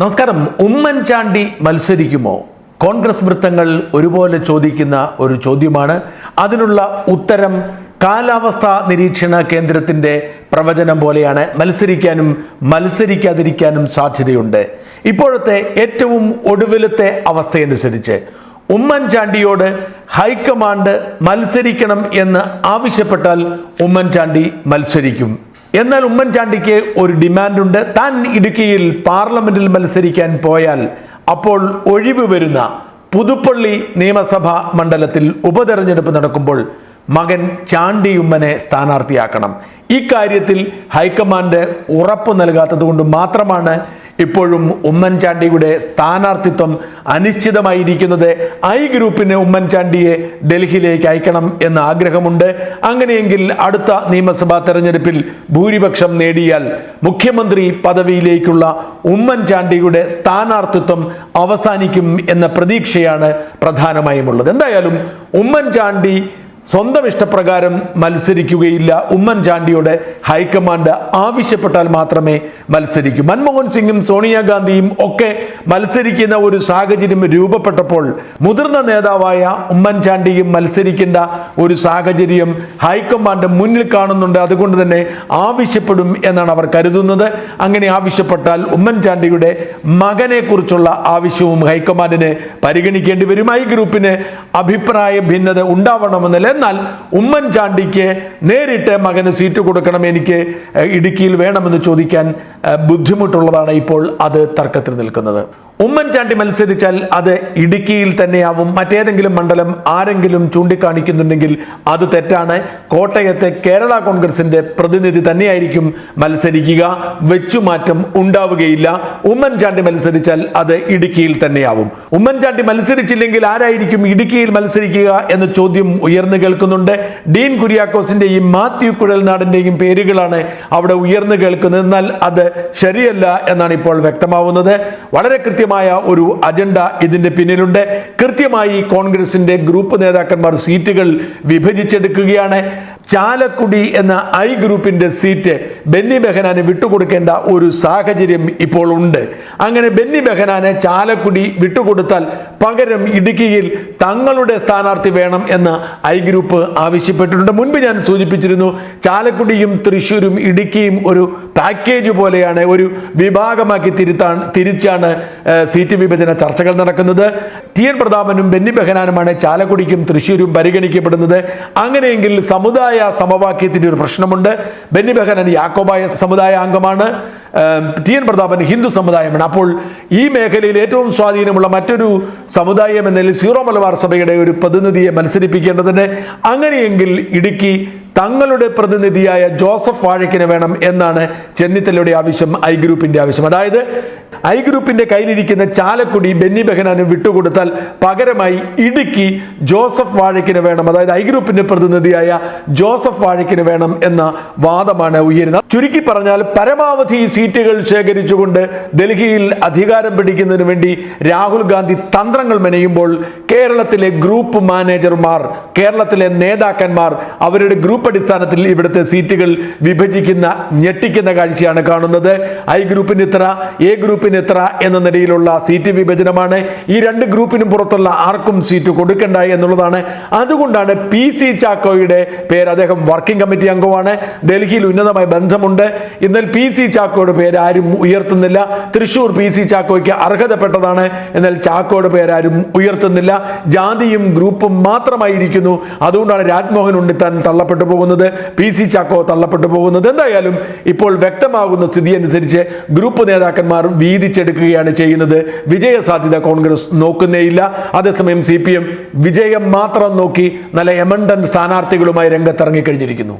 നമസ്കാരം. ഉമ്മൻചാണ്ടി മത്സരിക്കുമോ? കോൺഗ്രസ് വൃത്തങ്ങൾ ഒരുപോലെ ചോദിക്കുന്ന ഒരു ചോദ്യമാണ്. അതിനുള്ള ഉത്തരം കാലാവസ്ഥാ നിരീക്ഷണ കേന്ദ്രത്തിന്റെ പ്രവചനം പോലെയാണ്. മത്സരിക്കാനും മത്സരിക്കാതിരിക്കാനും സാധ്യതയുണ്ട്. ഇപ്പോഴത്തെ ഏറ്റവും ഒടുവിലത്തെ അവസ്ഥയനുസരിച്ച് ഉമ്മൻചാണ്ടിയോട് ഹൈക്കമാൻഡ് മത്സരിക്കണം എന്ന് ആവശ്യപ്പെട്ടാൽ ഉമ്മൻചാണ്ടി മത്സരിക്കും. എന്നാൽ ഉമ്മൻചാണ്ടിക്ക് ഒരു ഡിമാൻഡുണ്ട്. താൻ ഇടുക്കിയിൽ പാർലമെന്റിൽ മത്സരിക്കാൻ പോയാൽ അപ്പോൾ ഒഴിവ് വരുന്ന പുതുപ്പള്ളി നിയമസഭാ മണ്ഡലത്തിൽ ഉപതെരഞ്ഞെടുപ്പ് നടക്കുമ്പോൾ മകൻ ചാണ്ടിയുമ്മനെ സ്ഥാനാർത്ഥിയാക്കണം. ഇക്കാര്യത്തിൽ ഹൈക്കമാൻഡ് ഉറപ്പ് നൽകാത്തത് കൊണ്ട് മാത്രമാണ് ഇപ്പോഴും ഉമ്മൻചാണ്ടിയുടെ സ്ഥാനാർത്ഥിത്വം അനിശ്ചിതമായിരിക്കുന്നത് ഐ ഗ്രൂപ്പിന് ഉമ്മൻചാണ്ടിയെ ഡൽഹിയിലേക്ക് അയക്കണം എന്ന ആഗ്രഹമുണ്ട്. അങ്ങനെയെങ്കിൽ അടുത്ത നിയമസഭാ തെരഞ്ഞെടുപ്പിൽ ഭൂരിപക്ഷം നേടിയാൽ മുഖ്യമന്ത്രി പദവിയിലേക്കുള്ള ഉമ്മൻചാണ്ടിയുടെ സ്ഥാനാർത്ഥിത്വം അവസാനിക്കും എന്ന പ്രതീക്ഷയാണ് പ്രധാനമായും ഉള്ളത് എന്തായാലും ഉമ്മൻചാണ്ടി സ്വന്തം ഇഷ്ടപ്രകാരം മത്സരിക്കുകയില്ല. ഉമ്മൻചാണ്ടിയുടെ ഹൈക്കമാൻഡ് ആവശ്യപ്പെട്ടാൽ മാത്രമേ മത്സരിക്കൂ. മൻമോഹൻ സിംഗും സോണിയാഗാന്ധിയും ഒക്കെ മത്സരിക്കുന്ന ഒരു സാഹചര്യം രൂപപ്പെട്ടപ്പോൾ മുതിർന്ന നേതാവായ ഉമ്മൻചാണ്ടിയും മത്സരിക്കേണ്ട ഒരു സാഹചര്യം ഹൈക്കമാൻഡ് മുന്നിൽ കാണുന്നുണ്ട്. അതുകൊണ്ട് തന്നെ ആവശ്യപ്പെടും എന്നാണ് അവർ കരുതുന്നത്. അങ്ങനെ ആവശ്യപ്പെട്ടാൽ ഉമ്മൻചാണ്ടിയുടെ മകനെ കുറിച്ചുള്ള ആവശ്യവും ഹൈക്കമാൻഡിന് പരിഗണിക്കേണ്ടി വരും ഐ ഗ്രൂപ്പിന് അഭിപ്രായ ഭിന്നത ഉണ്ടാവണമെന്നില്ല എന്നാൽ ഉമ്മൻചാണ്ടിക്ക് നേരിട്ട് മകന് സീറ്റ് കൊടുക്കണം എനിക്ക് ഇടുക്കിയിൽ വേണമെന്ന് ചോദിക്കാൻ ബുദ്ധിമുട്ടുള്ളതാണ് ഇപ്പോൾ അത് തർക്കത്തിൽ നിൽക്കുന്നത്. ഉമ്മൻചാണ്ടി മത്സരിച്ചാൽ അത് ഇടുക്കിയിൽ തന്നെയാവും. മറ്റേതെങ്കിലും മണ്ഡലം ആരെങ്കിലും ചൂണ്ടിക്കാണിക്കുന്നുണ്ടെങ്കിൽ അത് തെറ്റാണ്. കോട്ടയത്തെ കേരള കോൺഗ്രസിന്റെ പ്രതിനിധി തന്നെയായിരിക്കും മത്സരിക്കുക. വെച്ചുമാറ്റം ഉണ്ടാവുകയില്ല. ഉമ്മൻചാണ്ടി മത്സരിച്ചാൽ അത് ഇടുക്കിയിൽ തന്നെയാവും. ഉമ്മൻചാണ്ടി മത്സരിച്ചില്ലെങ്കിൽ ആരായിരിക്കും ഇടുക്കിയിൽ മത്സരിക്കുക എന്ന ചോദ്യം ഉയർന്നു കേൾക്കുന്നുണ്ട്. ഡീൻ കുര്യാക്കോസിന്റെയും മാത്യു കുഴൽനാടിന്റെയും പേരുകളാണ് അവിടെ ഉയർന്നു കേൾക്കുന്നത്. എന്നാൽ അത് ശരിയല്ല എന്നാണ് ഇപ്പോൾ വ്യക്തമാവുന്നത്. വളരെ കൃത്യമായ ഒരു അജണ്ട ഇതിന്റെ പിന്നിലുണ്ട്. കൃത്യമായി കോൺഗ്രസിന്റെ ഗ്രൂപ്പ് നേതാക്കന്മാർ സീറ്റുകൾ വിഭജിച്ചെടുക്കുകയാണ്. ചാലക്കുടി എന്ന ഐ ഗ്രൂപ്പിന്റെ സീറ്റ് ബെന്നി ബെഹനാന് വിട്ടുകൊടുക്കേണ്ട ഒരു സാഹചര്യം ഇപ്പോൾ ഉണ്ട്. അങ്ങനെ ബെന്നി ബെഹനാന് ചാലക്കുടി വിട്ടുകൊടുത്താൽ പകരം ഇടുക്കിയിൽ തങ്ങളുടെ സ്ഥാനാർത്ഥി വേണം എന്ന് ഐ ഗ്രൂപ്പ് ആവശ്യപ്പെട്ടിട്ടുണ്ട്. മുൻപ് ഞാൻ സൂചിപ്പിച്ചിരുന്നു ചാലക്കുടിയും തൃശ്ശൂരും ഇടുക്കിയും ഒരു പാക്കേജ് പോലെയാണ് ഒരു വിഭാഗമാക്കി തിരുത്താൻ തിരിച്ചാണ് സീറ്റ് വിഭജന ചർച്ചകൾ നടക്കുന്നത്. ടി എൻ പ്രതാപനും ബെന്നി ബെഹനാനുമാണ് ചാലക്കുടിക്കും തൃശ്ശൂരും പരിഗണിക്കപ്പെടുന്നത്. അങ്ങനെയെങ്കിൽ സമുദായ സമവാക്യത്തിന്റെ ഒരു പ്രശ്നമുണ്ട്. ബെന്നി ബെഹനാൻ യാക്കോബായ സമുദായ അംഗമാണ്. ടി എൻ പ്രതാപൻ ഹിന്ദു സമുദായമാണ്. അപ്പോൾ ഈ മേഖലയിൽ ഏറ്റവും സ്വാധീനമുള്ള മറ്റൊരു സമുദായം എന്ന നിലയിൽ സീറോ മലബാർ സഭയുടെ ഒരു പ്രതിനിധിയെ മത്സരിപ്പിക്കേണ്ടതിന് അങ്ങനെയെങ്കിൽ ഇടുക്കി തങ്ങളുടെ പ്രതിനിധിയായ ജോസഫ് വാഴക്കിന് വേണം എന്നാണ് ചെന്നിത്തലയുടെ ആവശ്യം ഐ ഗ്രൂപ്പിന്റെ ആവശ്യം. അതായത് ഐ ഗ്രൂപ്പിന്റെ കയ്യിലിരിക്കുന്ന ചാലക്കുടി ബെന്നി ബെഹനാനും വിട്ടുകൊടുത്താൽ പകരമായി ഇടുക്കി ജോസഫ് വാഴക്കിന് വേണം. അതായത് ഐ ഗ്രൂപ്പിന്റെ പ്രതിനിധിയായ ജോസഫ് വാഴക്കിന് വേണം എന്ന വാദമാണ് ഉയരുന്നത്. ചുരുക്കി പറഞ്ഞാൽ പരമാവധി സീറ്റുകൾ ശേഖരിച്ചുകൊണ്ട് ഡൽഹിയിൽ അധികാരം പിടിക്കുന്നതിന് വേണ്ടി രാഹുൽ ഗാന്ധി തന്ത്രങ്ങൾ മെനയുമ്പോൾ കേരളത്തിലെ ഗ്രൂപ്പ് മാനേജർമാർ കേരളത്തിലെ നേതാക്കന്മാർ അവരുടെ ഗ്രൂപ്പ് അടിസ്ഥാനത്തിൽ ഇവിടുത്തെ സീറ്റുകൾ വിഭജിക്കുന്ന ഞെട്ടിക്കുന്ന കാഴ്ചയാണ് കാണുന്നത്. ഐ ഗ്രൂപ്പിന് ഇത്ര എ ഗ്രൂപ്പിന് എത്ര എന്ന നിലയിലുള്ള സീറ്റ് വിഭജനമാണ് ഈ രണ്ട് ഗ്രൂപ്പിനും പുറത്തുള്ള ആർക്കും സീറ്റ് കൊടുക്കണ്ട എന്നുള്ളതാണ്. അതുകൊണ്ടാണ് പി സി ചാക്കോയുടെ പേര് അദ്ദേഹം വർക്കിംഗ് കമ്മിറ്റി അംഗമാണ് ഡൽഹിയിൽ ഉന്നതമായ ബന്ധമുണ്ട്. എന്നാൽ പി സി ചാക്കോയുടെ പേര് ആരും ഉയർത്തുന്നില്ല. തൃശൂർ പി സി ചാക്കോയ്ക്ക് അർഹതപ്പെട്ടതാണ്. എന്നാൽ ചാക്കോയുടെ പേര് ആരും ഉയർത്തുന്നില്ല. ജാതിയും ഗ്രൂപ്പും മാത്രമായിരിക്കുന്നു. അതുകൊണ്ടാണ് രാജ്മോഹൻ ഉണ്ണിത്താൻ തള്ളപ്പെട്ടു പോകുന്നത്. പി സി ചാക്കോ തള്ളപ്പെട്ടു പോകുന്നത്. എന്തായാലും ഇപ്പോൾ വ്യക്തമാകുന്ന സ്ഥിതി അനുസരിച്ച് ഗ്രൂപ്പ് നേതാക്കന്മാർ വീതിച്ചെടുക്കുകയാണ് ചെയ്യുന്നത്. വിജയ സാധ്യത കോൺഗ്രസ് നോക്കുന്നേയില്ല. അതേസമയം സി പി എം വിജയം മാത്രം നോക്കി നല്ല എമണ്ടൻ സ്ഥാനാർത്ഥികളുമായി രംഗത്തിറങ്ങിക്കഴിഞ്ഞിരിക്കുന്നു.